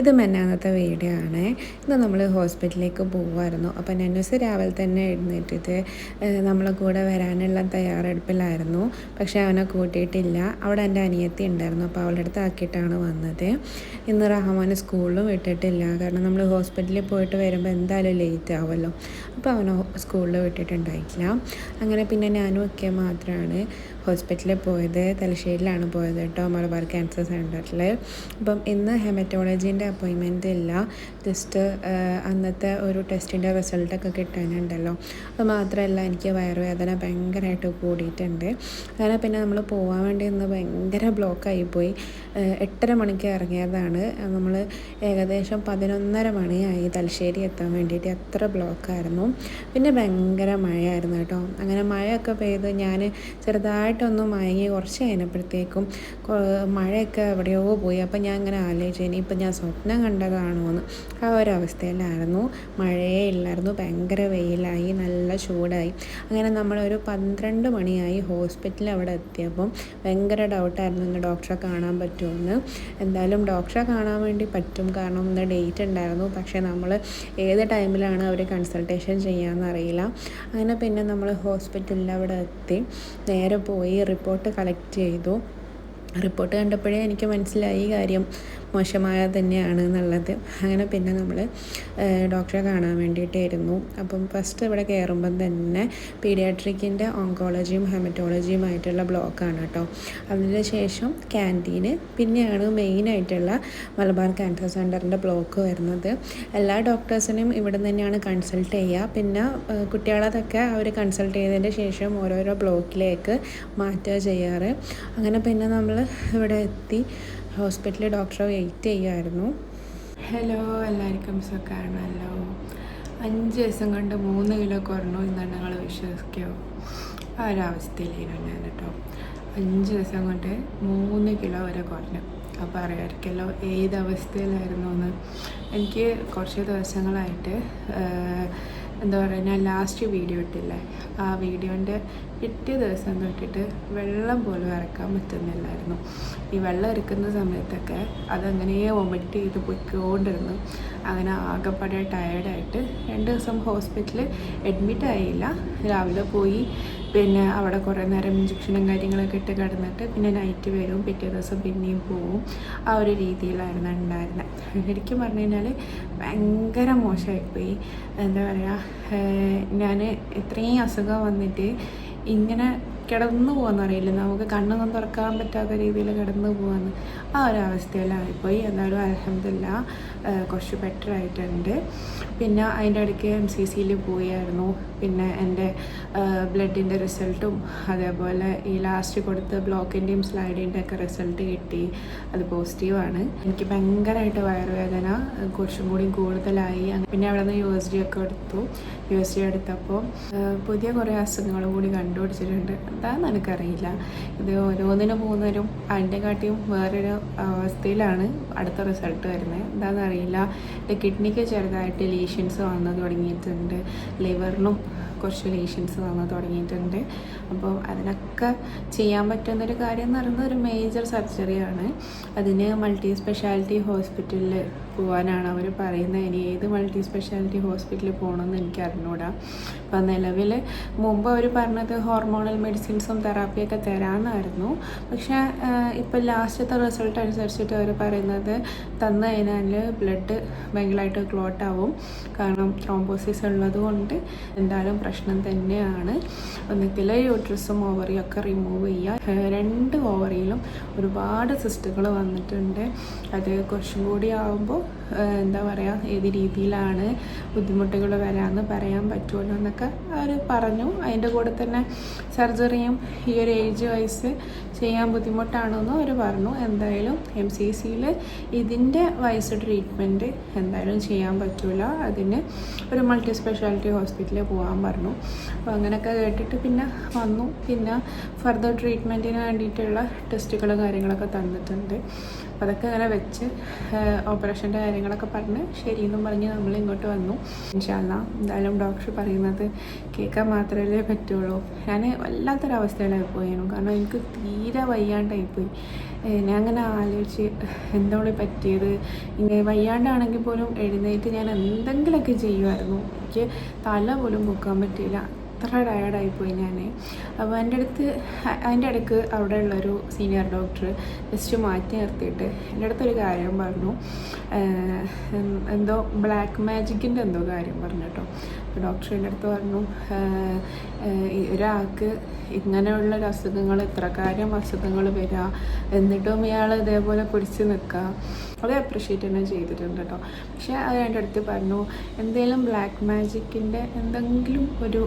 ഇത് മെന്നാന്നത്തെ വീഡിയോ ആണ് ഇന്ന് നമ്മൾ ഹോസ്പിറ്റലിലേക്ക് പോകുമായിരുന്നു അപ്പം നെന്നൂസ് രാവിലെ തന്നെ എഴുന്നേറ്റിട്ട് നമ്മളെ കൂടെ വരാനുള്ള തയ്യാറെടുപ്പിലായിരുന്നു. പക്ഷേ അവനെ കൂട്ടിയിട്ടില്ല. അവിടെ എന്റെ അനിയത്തി ഉണ്ടായിരുന്നു. അപ്പോൾ അവളുടെ അടുത്ത് ആക്കിയിട്ടാണ് വന്നത്. ഇന്ന് റഹ്മാൻ സ്കൂളിലും വിട്ടിട്ടില്ല. കാരണം നമ്മൾ ഹോസ്പിറ്റലിൽ പോയിട്ട് വരുമ്പോൾ എന്തായാലും ലേറ്റ് ആവുമല്ലോ അപ്പോൾ അവനെ സ്കൂളിൽ വിട്ടിട്ടുണ്ടായിട്ടില്ല. അങ്ങനെ പിന്നെ ഞാനും ഒക്കെ മാത്രമാണ് ഹോസ്പിറ്റലിൽ പോയത് തലശ്ശേരിയിലാണ് പോയത് കേട്ടോ മലബാർ ക്യാൻസർ സെന്ററിൽ അപ്പം ഇന്ന് ഹെമറ്റോളജീന്റെ അപ്പോയിൻമെന്റ് ഇല്ല. ജസ്റ്റ് അന്നത്തെ ഒരു ടെസ്റ്റിന്റെ റിസൾട്ടൊക്കെ കിട്ടാനുണ്ടല്ലോ. അത് മാത്രമല്ല എനിക്ക് വയറുവേദന ഭയങ്കരമായിട്ട് കൂടിയിട്ടുണ്ട്. അങ്ങനെ പിന്നെ നമ്മൾ പോകാൻ വേണ്ടി ഇന്ന് ഭയങ്കര ബ്ലോക്കായി പോയി. എട്ടര മണിക്ക് ഇറങ്ങിയതാണ്. നമ്മൾ ഏകദേശം പതിനൊന്നര മണിയായി തലശ്ശേരി എത്താൻ വേണ്ടിയിട്ട്. അത്ര ബ്ലോക്കായിരുന്നു. പിന്നെ ഭയങ്കര മഴയായിരുന്നു കേട്ടോ. അങ്ങനെ മഴയൊക്കെ പെയ്ത് ഞാൻ ചെറുതായിട്ടൊന്ന് മയങ്ങി കുറച്ച് കഴിഞ്ഞപ്പോഴത്തേക്കും മഴയൊക്കെ എവിടെയോ പോയി. അപ്പം ഞാൻ ഇങ്ങനെ ആലോചിച്ചു. ഇനിയിപ്പോൾ ഞാൻ സ്വപ്നം കണ്ടതാണോ എന്ന് ആ ഒരു അവസ്ഥയിലായിരുന്നു മഴയേ ഇല്ലായിരുന്നു. ഭയങ്കര വെയിലായി. നല്ല ചൂടായി. അങ്ങനെ നമ്മളൊരു പന്ത്രണ്ട് മണിയായി ഹോസ്പിറ്റലിൽ അവിടെ എത്തിയപ്പം ഭയങ്കര ഡൗട്ടായിരുന്നു. ഇന്ന് ഡോക്ടറെ കാണാൻ പറ്റുമെന്ന് എന്തായാലും ഡോക്ടറെ കാണാൻ വേണ്ടി പറ്റും. കാരണം ഇന്ന് ഡേറ്റ് ഉണ്ടായിരുന്നു. പക്ഷേ നമ്മൾ ഏത് ടൈമിലാണ് അവർ കൺസൾട്ടേഷൻ ചെയ്യാമെന്ന് അറിയില്ല. അങ്ങനെ പിന്നെ നമ്മൾ ഹോസ്പിറ്റലിൽ അവിടെ എത്തി. നേരെ പോയി റിപ്പോർട്ട് കളക്ട് ചെയ്തു. റിപ്പോർട്ട് കണ്ടപ്പോഴേ എനിക്ക് മനസ്സിലായി കാര്യം. മോശമായ തന്നെയാണ് എന്നുള്ളത്. അങ്ങനെ പിന്നെ നമ്മൾ ഡോക്ടറെ കാണാൻ വേണ്ടിയിട്ടായിരുന്നു. അപ്പം ഫസ്റ്റ് ഇവിടെ കയറുമ്പം തന്നെ പീഡിയാട്രിക്കിന്റെ ഓങ്കോളജിയും ഹെമറ്റോളജിയും ആയിട്ടുള്ള ബ്ലോക്കാണ് കേട്ടോ. അതിന് ശേഷം ക്യാന്റീന് പിന്നെയാണ് മെയിനായിട്ടുള്ള മലബാർ ക്യാൻസർ സെന്ററിന്റെ ബ്ലോക്ക് വരുന്നത്. എല്ലാ ഡോക്ടേഴ്സിനും ഇവിടെ തന്നെയാണ് കൺസൾട്ട് ചെയ്യുക. പിന്നെ കുട്ടികളതൊക്കെ അവർ കൺസൾട്ട് ചെയ്തതിന്റെ ശേഷം ഓരോരോ ബ്ലോക്കിലേക്ക് മാറ്റുക ചെയ്യാറ്. അങ്ങനെ പിന്നെ നമ്മൾ ഇവിടെ എത്തി. ഹോസ്പിറ്റലിൽ ഡോക്ടറെ വെയിറ്റ് ചെയ്യുമായിരുന്നു ഹലോ എല്ലാവർക്കും സുഖമാണല്ലോ. അഞ്ച് ദിവസം കൊണ്ട് മൂന്ന് കിലോ കുറഞ്ഞു എന്നാണ് ഞങ്ങൾ വിശ്വസിക്കോ ആ ഒരു അവസ്ഥയിലായിരുന്നു ഞാൻ കേട്ടോ. അഞ്ച് ദിവസം കൊണ്ട് മൂന്ന് കിലോ വരെ കുറഞ്ഞു. അപ്പോൾ അറിയാമായിരിക്കല്ലോ ഏത് എന്ന്. എനിക്ക് കുറച്ച് ദിവസങ്ങളായിട്ട് എന്താ പറയുക ഞാൻ ലാസ്റ്റ് വീഡിയോ ഇട്ടില്ലേ ആ വീഡിയോന്റെ പിറ്റേ ദിവസം തൊട്ടിട്ട് വെള്ളം പോലും ഇറക്കാൻ പറ്റുന്നില്ലായിരുന്നു. ഈ വെള്ളം ഇറക്കുന്ന സമയത്തൊക്കെ അതങ്ങനെ വൊമിറ്റ് ചെയ്ത് പൊയ്ക്കൊണ്ടിരുന്നു. അങ്ങനെ ആകെപ്പാടെ ടയേർഡായിട്ട് രണ്ട് ദിവസം ഹോസ്പിറ്റലിൽ അഡ്മിറ്റ് ആയില്ല. രാവിലെ പോയി പിന്നെ അവിടെ കുറേ നേരം ഇഞ്ചക്ഷനും കാര്യങ്ങളൊക്കെ ഇട്ട് കിടന്നിട്ട് പിന്നെ നൈറ്റ് വരും പിറ്റേ ദിവസം പിന്നെയും പോവും. ആ ഒരു രീതിയിലായിരുന്നു ഉണ്ടായിരുന്നത് ശരിക്കും പറഞ്ഞു കഴിഞ്ഞാൽ ഭയങ്കര മോശമായിപ്പോയി എന്താ പറയുക ഞാൻ ഇത്രയും അസുഖം വന്നിട്ട് ഇങ്ങനെ കിടന്നു പോകുന്നറിയില്ല നമുക്ക് കണ്ണൊന്നും തുറക്കാൻ പറ്റാത്ത രീതിയിൽ കിടന്നു പോകാന്ന് ആ ഒരു അവസ്ഥയിലായിപ്പോയി. എന്നാലും അലഹമില്ല കുറച്ച് ബെറ്റർ ആയിട്ടുണ്ട്. പിന്നെ അതിന്റെ ഇടയ്ക്ക് എം സി സിയിൽ പോയായിരുന്നു. പിന്നെ എന്റെ ബ്ലഡിന്റെ റിസൾട്ടും അതേപോലെ ഈ ലാസ്റ്റ് കൊടുത്ത ബ്ലോക്കിന്റെയും സ്ലൈഡിന്റെ ഒക്കെ റിസൾട്ട് കിട്ടി. അത് പോസിറ്റീവാണ് എനിക്ക് ഭയങ്കരമായിട്ട് വയറുവേദന കുറച്ചും കൂടി കൂടുതലായി. പിന്നെ അവിടെ നിന്ന് യു എസ് ഡി ഒക്കെ എടുത്തു. യു എസ് ഡി എടുത്തപ്പോൾ പുതിയ കുറേ അസുഖങ്ങളും കൂടി കണ്ടുപിടിച്ചിട്ടുണ്ട്. എന്താണെന്ന് എനിക്കറിയില്ല. ഇത് ഓരോന്നിനും പോകുന്നവരും അതിന്റെ കാട്ടിയും വേറൊരു അവസ്ഥയിലാണ് അടുത്ത റിസൾട്ട് വരുന്നത്. എന്താണെന്ന് അറിയില്ല. എന്റെ കിഡ്നിക്ക് ചെറുതായിട്ട് ലീഷൻസ് വന്നു തുടങ്ങിയിട്ടുണ്ട്. ലിവറിനും കുറച്ച് ലേഷൻസ് വന്ന് തുടങ്ങിയിട്ടുണ്ട്. അപ്പോൾ അതിനൊക്കെ ചെയ്യാൻ പറ്റുന്നൊരു കാര്യം എന്ന് പറയുന്നത് ഒരു മേജർ സർജറിയാണ് അതിന് മൾട്ടി സ്പെഷ്യാലിറ്റി ഹോസ്പിറ്റലിൽ പോകാനാണ് അവർ പറയുന്നത്. ഇനി ഏത് മൾട്ടി സ്പെഷ്യാലിറ്റി ഹോസ്പിറ്റലിൽ പോകണമെന്ന് എനിക്ക് അറിഞ്ഞൂടാ. അപ്പോൾ നിലവിൽ മുമ്പ് അവർ പറഞ്ഞത് ഹോർമോണൽ മെഡിസിൻസും തെറാപ്പിയൊക്കെ തരാമെന്നായിരുന്നു. പക്ഷേ ഇപ്പോൾ ലാസ്റ്റത്തെ റിസൾട്ട് അനുസരിച്ചിട്ട് അവർ പറയുന്നത് തന്നു കഴിഞ്ഞാൽ ബ്ലഡ് ഭയങ്കരമായിട്ട് ക്ലോട്ട് ആവും. കാരണം ത്രോംബോസിസ് ഉള്ളതുകൊണ്ട് എന്തായാലും പ്രശ്നം തന്നെയാണ്. ഒന്നുകിൽ യൂട്രസും ഓവറിയും ഒക്കെ റിമൂവ് ചെയ്യുക. രണ്ട് ഓവറിയിലും ഒരുപാട് സിസ്റ്റുകൾ വന്നിട്ടുണ്ട്. അത് കുറച്ചും കൂടി ആകുമ്പോൾ എന്താ പറയുക ഏത് രീതിയിലാണ് ബുദ്ധിമുട്ടുകൾ വരാമെന്ന് പറയാൻ പറ്റുമല്ലോ എന്നൊക്കെ അവർ പറഞ്ഞു. അതിന്റെ കൂടെ തന്നെ സർജറിയും ഈ ഒരു ഏജ് വയസ്സ് ചെയ്യാൻ ബുദ്ധിമുട്ടാണെന്നും അവർ പറഞ്ഞു. എന്തായാലും എം സി സിയിൽ ഇതിന്റെ വയസ്സ് ട്രീറ്റ്മെന്റ് എന്തായാലും ചെയ്യാൻ പറ്റില്ല അതിന് ഒരു മൾട്ടി സ്പെഷ്യാലിറ്റി ഹോസ്പിറ്റലിൽ പോകാൻ പറഞ്ഞു അപ്പോൾ അങ്ങനെയൊക്കെ കേട്ടിട്ട് പിന്നെ വന്നു. പിന്നെ ഫർദർ ട്രീറ്റ്മെന്റിന് വേണ്ടിയിട്ടുള്ള ടെസ്റ്റുകളും കാര്യങ്ങളൊക്കെ തന്നിട്ടുണ്ട്. അപ്പോൾ അതൊക്കെ അങ്ങനെ വെച്ച് ഓപ്പറേഷന്റെ കാര്യങ്ങളൊക്കെ പറഞ്ഞ് ശരിയെന്നും പറഞ്ഞ് നമ്മൾ ഇങ്ങോട്ട് വന്നു. ഇൻഷാല്ല എന്തായാലും ഡോക്ടർ പറയുന്നത് കേൾക്കാൻ മാത്രമല്ലേ പറ്റുള്ളൂ. ഞാൻ വല്ലാത്തൊരവസ്ഥയിലായി പോയിരുന്നു കാരണം എനിക്ക് തീരെ വയ്യാണ്ടായി പോയി. ഞാൻ അങ്ങനെ ആലോചിച്ച് എന്താണ് പറ്റിയത്? ഇങ്ങനെ വയ്യാണ്ടാണെങ്കിൽ പോലും എഴുന്നേറ്റ് ഞാൻ എന്തെങ്കിലുമൊക്കെ ചെയ്യുമായിരുന്നു. എനിക്ക് തല പോലും പൊക്കാൻ പറ്റിയില്ല. അത്ര ടയേർഡായിപ്പോയി ഞാൻ അപ്പോൾ എന്റെ അടുത്ത് അതിന്റെ ഇടയ്ക്ക് അവിടെ ഉള്ളൊരു സീനിയർ ഡോക്ടർ ജസ്റ്റ് മാറ്റി നിർത്തിയിട്ട് എന്റെ അടുത്തൊരു കാര്യം പറഞ്ഞു. എന്തോ ബ്ലാക്ക് മാജിക്കിന്റെ എന്തോ കാര്യം പറഞ്ഞു കേട്ടോ. അപ്പോൾ ഡോക്ടർ എന്റെ അടുത്ത് പറഞ്ഞു ഒരാൾക്ക് ഇങ്ങനെയുള്ള ഒരു അസുഖങ്ങൾ ഇത്രകാര്യം അസുഖങ്ങൾ വരിക എന്നിട്ടും ഇയാൾ ഇതേപോലെ പിടിച്ച് നിൽക്കുക അത് അപ്രിഷ്യേറ്റ് തന്നെ ചെയ്തിട്ടുണ്ട് കേട്ടോ പക്ഷേ അത് എന്റെ അടുത്ത് പറഞ്ഞു എന്തെങ്കിലും ബ്ലാക്ക് മാജിക്കിന്റെ എന്തെങ്കിലും ഒരു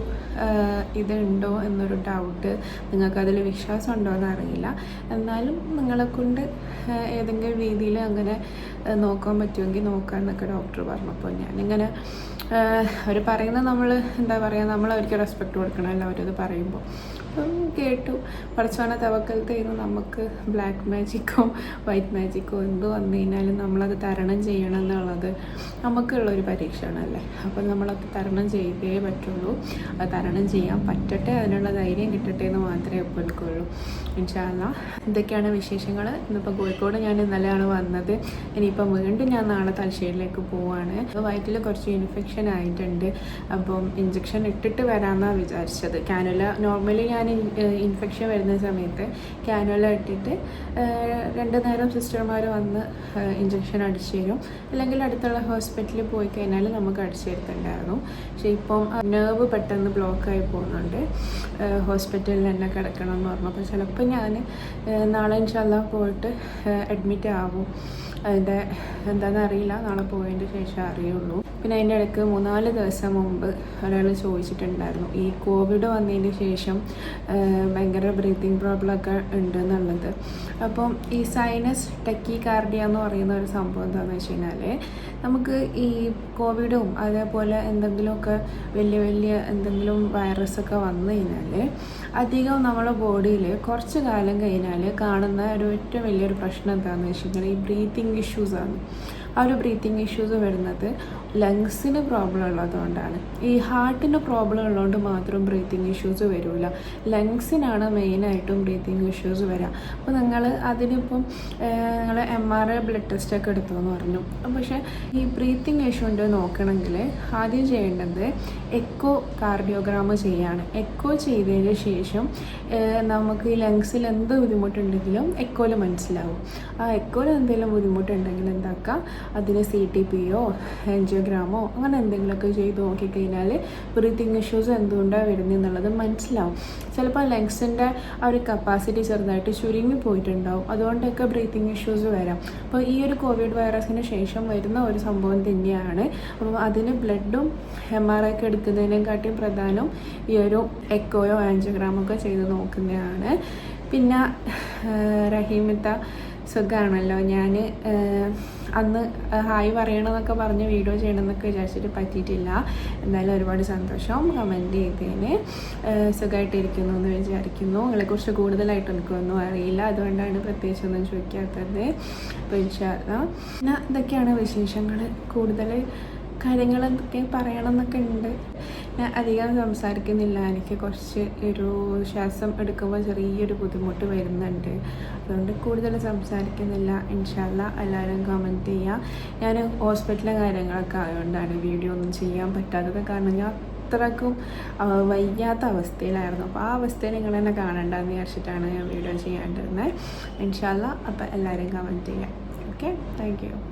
ഇതുണ്ടോ എന്നൊരു ഡൗട്ട് നിങ്ങൾക്കതിൽ വിശ്വാസം ഉണ്ടോ എന്നറിയില്ല. എന്നാലും നിങ്ങളെ കൊണ്ട് ഏതെങ്കിലും രീതിയിൽ അങ്ങനെ നോക്കാൻ പറ്റുമെങ്കിൽ നോക്കാമെന്നൊക്കെ ഡോക്ടർ പറഞ്ഞപ്പോൾ ഞാനിങ്ങനെ അവർ പറയുന്നത് നമ്മൾ എന്താ പറയുക നമ്മൾ അവർക്ക് റെസ്പെക്റ്റ് കൊടുക്കണമല്ലോ അവരത് പറയുമ്പോൾ അപ്പം കേട്ടു. പഠിച്ചോനെ തവക്കലത്ത് ചെയ്യുന്നു നമുക്ക് ബ്ലാക്ക് മാജിക്കോ വൈറ്റ് മാജിക്കോ എന്ത് വന്നു കഴിഞ്ഞാലും നമ്മളത് തരണം ചെയ്യണം എന്നുള്ളത് നമുക്കുള്ളൊരു പരീക്ഷണമല്ലേ അപ്പം നമ്മളത് തരണം ചെയ്തേ പറ്റുള്ളൂ. അത് തരണം ചെയ്യാൻ പറ്റട്ടെ അതിനുള്ള ധൈര്യം കിട്ടട്ടെ എന്ന് മാത്രമേ എടുക്കുള്ളൂ ഇൻഷാല്ല ഇതൊക്കെയാണ് വിശേഷങ്ങൾ? ഇന്നിപ്പോൾ കോഴിക്കോട് ഞാൻ ഇന്നലെയാണ് വന്നത്. ഇനിയിപ്പം വീണ്ടും ഞാൻ നാളെ തലശ്ശേരിയിലേക്ക് പോവാണ്. വയറ്റിൽ കുറച്ച് ഇൻഫെക്ഷൻ ആയിട്ടുണ്ട്. അപ്പം ഇഞ്ചക്ഷൻ ഇട്ടിട്ട് വരാമെന്നാണ് വിചാരിച്ചത്. കാനുല നോർമലി ഞാൻ ഇൻഫെക്ഷൻ വരുന്ന സമയത്ത് ക്യാനുവല ഇട്ടിട്ട് രണ്ട് നേരം സിസ്റ്റർമാർ വന്ന് ഇഞ്ചക്ഷൻ അടിച്ചു തരും. അല്ലെങ്കിൽ അടുത്തുള്ള ഹോസ്പിറ്റലിൽ പോയി കഴിഞ്ഞാൽ നമുക്ക് അടിച്ചു തരുത്തുണ്ടായിരുന്നു. പക്ഷേ ഇപ്പം നെർവ് പെട്ടെന്ന് ബ്ലോക്കായി പോകുന്നുണ്ട്. ഹോസ്പിറ്റലിൽ തന്നെ കിടക്കണം എന്ന് പറഞ്ഞു അപ്പോൾ ചിലപ്പോൾ ഞാൻ നാളെ ഇൻഷാല്ല പോയിട്ട് അഡ്മിറ്റ് ആവും. അതിന്റെ എന്താണെന്ന് അറിയില്ല നാളെ പോയതിന്റെ ശേഷം അറിയുള്ളൂ. പിന്നെ അതിന്റെ ഇടയ്ക്ക് മൂന്നാൽ ദിവസം മുമ്പ് ഒരാൾ ചോദിച്ചിട്ടുണ്ടായിരുന്നു. ഈ കോവിഡ് വന്നതിന് ശേഷം ഭയങ്കര ബ്രീത്തിങ് പ്രോബ്ലം ഒക്കെ ഉണ്ട് എന്നുള്ളത് അപ്പം ഈ സൈനസ് ടെക്കി കാർഡിയ എന്ന് പറയുന്ന ഒരു സംഭവം എന്താണെന്ന് വെച്ച് കഴിഞ്ഞാൽ നമുക്ക് ഈ കോവിഡും അതേപോലെ എന്തെങ്കിലുമൊക്കെ വലിയ വലിയ എന്തെങ്കിലും വൈറസൊക്കെ വന്നു കഴിഞ്ഞാൽ അധികം നമ്മുടെ ബോഡിയിൽ കുറച്ച് കാലം കഴിഞ്ഞാൽ കാണുന്ന ഒരു ഏറ്റവും വലിയൊരു പ്രശ്നം എന്താണെന്ന് വെച്ച് കഴിഞ്ഞാൽ ഈ ബ്രീത്തിങ് ഇഷ്യൂസാണ്. ആ ഒരു ബ്രീത്തിങ് ഇഷ്യൂസ് വരുന്നത് ലങ്സിന് പ്രോബ്ലം ഉള്ളതുകൊണ്ടാണ്. ഈ ഹാർട്ടിന് പ്രോബ്ലം ഉള്ളതുകൊണ്ട് മാത്രം ബ്രീത്തിങ് ഇഷ്യൂസ് വരില്ല ലങ്സിനാണ് മെയിനായിട്ടും ബ്രീത്തിങ് ഇഷ്യൂസ് വരിക അപ്പോൾ നിങ്ങൾ അതിനിപ്പം നിങ്ങൾ M R I blood test ഒക്കെ എടുത്തു എന്ന് പറഞ്ഞു പക്ഷേ ഈ ബ്രീത്തിങ് ഇഷ്യൂന്റെ നോക്കണമെങ്കിൽ ആദ്യം ചെയ്യേണ്ടത് എക്കോ കാർഡിയോഗ്രാം ചെയ്യാണ്. എക്കോ ചെയ്തതിന് ശേഷം നമുക്ക് ഈ ലങ്സിൽ എന്ത് ബുദ്ധിമുട്ടുണ്ടെങ്കിലും എക്കോയിൽ മനസ്സിലാവും. ആ എക്കോയിൽ എന്തെങ്കിലും ബുദ്ധിമുട്ടുണ്ടെങ്കിൽ എന്താക്കുക അതിന് സി ടി പിയോ എൻജിയോഗ്രാമോ അങ്ങനെ എന്തെങ്കിലുമൊക്കെ ചെയ്ത് നോക്കിക്കഴിഞ്ഞാൽ ബ്രീത്തിങ് ഇഷ്യൂസ് എന്തുകൊണ്ടാണ് വരുന്നത് എന്നുള്ളത് മനസ്സിലാവും. ചിലപ്പോൾ ലങ്സിന്റെ ആ ഒരു കപ്പാസിറ്റി ചെറുതായിട്ട് ചുരുങ്ങി പോയിട്ടുണ്ടാവും. അതുകൊണ്ടൊക്കെ ബ്രീത്തിങ് ഇഷ്യൂസ് വരാം. അപ്പോൾ ഈ ഒരു കോവിഡ് വൈറസിന് ശേഷം വരുന്ന ഒരു സംഭവം തന്നെയാണ്. അപ്പോൾ അതിന് ബ്ലഡും എം ആർ ഐ ഒക്കെ എടുക്കുന്നതിനെക്കാട്ടിയും പ്രധാനം ഈ ഒരു എക്കോയോ ആൻജിയോഗ്രാമോ ഒക്കെ ചെയ്ത് നോക്കുന്നതാണ്. പിന്നെ റഹീമിത്ത സുഖമാണല്ലോ ഞാൻ അന്ന് ഹായ് പറയണമെന്നൊക്കെ പറഞ്ഞ് വീഡിയോ ചെയ്യണമെന്നൊക്കെ വിചാരിച്ചിട്ട് പറ്റിയിട്ടില്ല. എന്തായാലും ഒരുപാട് സന്തോഷം കമന്റ് ചെയ്തതിന് സുഖമായിട്ടിരിക്കുന്നു എന്ന് വിചാരിക്കുന്നു. നിങ്ങളെക്കുറിച്ച് കൂടുതലായിട്ട് എനിക്കൊന്നും അറിയില്ല. അതുകൊണ്ടാണ് പ്രത്യേകിച്ചൊന്നും ചോദിക്കാത്തത്. അപ്പോൾ ഇൻഷാ ഇതൊക്കെയാണ് വിശേഷങ്ങൾ കൂടുതൽ കാര്യങ്ങൾ എന്തൊക്കെ പറയണം എന്നൊക്കെ ഉണ്ട്. ഞാൻ അധികം സംസാരിക്കുന്നില്ല. എനിക്ക് കുറച്ച് ഒരു ശ്വാസം എടുക്കുമ്പോൾ ചെറിയൊരു ബുദ്ധിമുട്ട് വരുന്നുണ്ട്. അതുകൊണ്ട് കൂടുതൽ സംസാരിക്കുന്നില്ല. ഇൻഷാല്ല എല്ലാവരും കമന്റ് ചെയ്യുക ഞാൻ ഹോസ്പിറ്റലിലെ കാര്യങ്ങളൊക്കെ ആയതുകൊണ്ടാണ് വീഡിയോ ഒന്നും ചെയ്യാൻ പറ്റാത്തത്. കാരണം ഞാൻ അത്രക്കും വയ്യാത്ത അവസ്ഥയിലായിരുന്നു. അപ്പോൾ ആ അവസ്ഥയിൽ നിങ്ങൾ തന്നെ കാണണ്ടെന്ന് വിചാരിച്ചിട്ടാണ് ഞാൻ വീഡിയോ ചെയ്യാണ്ടിരുന്നത്. ഇൻഷാല്ല അപ്പോൾ എല്ലാവരും കമന്റ് ചെയ്യാം. Okay thank you